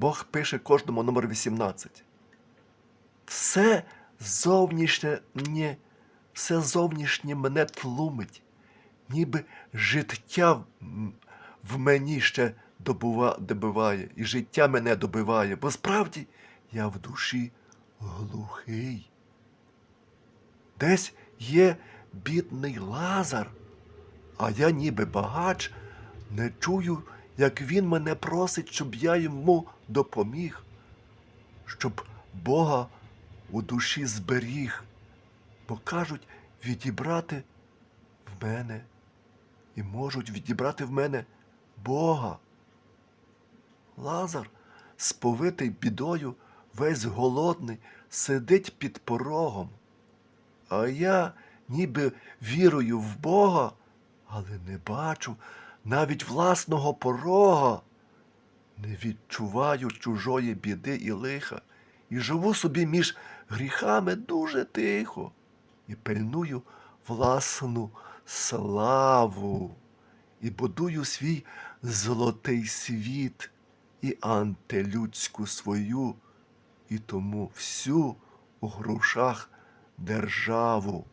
Бог пише кожному номер 18. Все зовнішнє, ні, все зовнішнє мене тлумить, ніби життя в мені ще добува, добиває, і життя мене добиває, бо справді я в душі глухий. Десь є бідний Лазар, а я ніби багач, не чую, як він мене просить, щоб я йому допоміг, щоб Бога у душі зберіг, бо кажуть відібрати в мене і можуть відібрати в мене Бога. Лазар, сповитий бідою, весь голодний, сидить під порогом. А я ніби вірую в Бога, але не бачу навіть власного порога. Не відчуваю чужої біди і лиха, і живу собі між гріхами дуже тихо, і пильную власну славу, і будую свій золотий світ і антилюдську свою, і тому всю у грошах державу.